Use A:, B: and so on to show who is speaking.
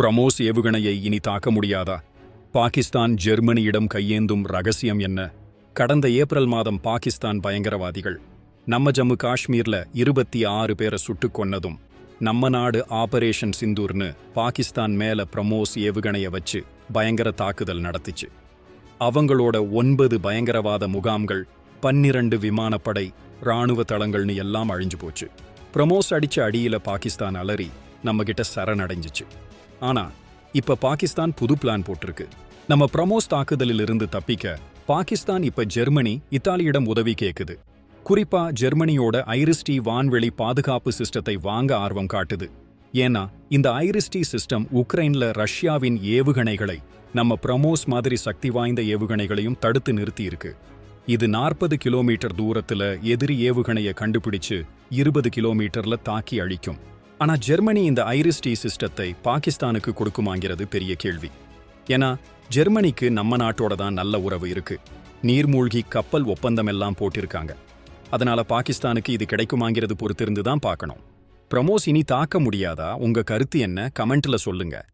A: பிரமோஸ் ஏவுகணையை இனி தாக்க முடியாதா? பாகிஸ்தான் ஜெர்மனியிடம் கையேந்தும் ரகசியம் என்ன? கடந்த ஏப்ரல் மாதம் பாகிஸ்தான் பயங்கரவாதிகள் நம்ம ஜம்மு காஷ்மீர்ல இருபத்தி ஆறு பேரை சுட்டுக் கொன்னதும் நம்ம நாடு ஆபரேஷன் சிந்தூர்னு பாகிஸ்தான் மேல பிரமோஸ் ஏவுகணையை வச்சு பயங்கர தாக்குதல் நடத்துச்சு. அவங்களோட ஒன்பது பயங்கரவாத முகாம்கள் பன்னிரண்டு விமானப்படை ராணுவ தளங்கள்னு எல்லாம் அழிஞ்சு போச்சு. பிரமோஸ் அடிச்ச அடியில பாகிஸ்தான் அலறி நம்மகிட்ட சரணடைஞ்சிச்சு. ஆனா இப்ப பாகிஸ்தான் புது பிளான் போட்டிருக்கு. நம்ம பிரமோஸ் தாக்குதலில் இருந்து தப்பிக்க பாகிஸ்தான் இப்ப ஜெர்மனி இத்தாலியிடம் உதவி கேக்குது. குறிப்பா ஜெர்மனியோட ஐரிஸ்டி வான்வெளி பாதுகாப்பு சிஸ்டத்தை வாங்க ஆர்வம் காட்டுது. ஏன்னா இந்த ஐரிஸ்டி சிஸ்டம் உக்ரைன்ல ரஷ்யாவின் ஏவுகணைகளை நம்ம பிரமோஸ் மாதிரி சக்தி வாய்ந்த ஏவுகணைகளையும் தடுத்து நிறுத்தியிருக்கு. இது நாற்பது கிலோமீட்டர் தூரத்துல எதிரி ஏவுகணையை கண்டுபிடிச்சு இருபது கிலோமீட்டர்ல தாக்கி அழிக்கும். ஆனால் ஜெர்மனி இந்த ஐரிஸ் டீ சிஸ்டத்தை பாகிஸ்தானுக்கு கொடுக்குமாங்கிறது பெரிய கேள்வி. ஏன்னா ஜெர்மனிக்கு நம்ம நாட்டோட தான் நல்ல உறவு இருக்கு. நீர்மூழ்கி கப்பல் ஒப்பந்தம் எல்லாம் போட்டிருக்காங்க. அதனால பாகிஸ்தானுக்கு இது கிடைக்குமாங்கிறது பொறுத்திருந்து தான் பார்க்கணும். பிரமோஸ் இனி தாக்க முடியாதா? உங்க கருத்து என்ன? கமெண்ட்ல சொல்லுங்க.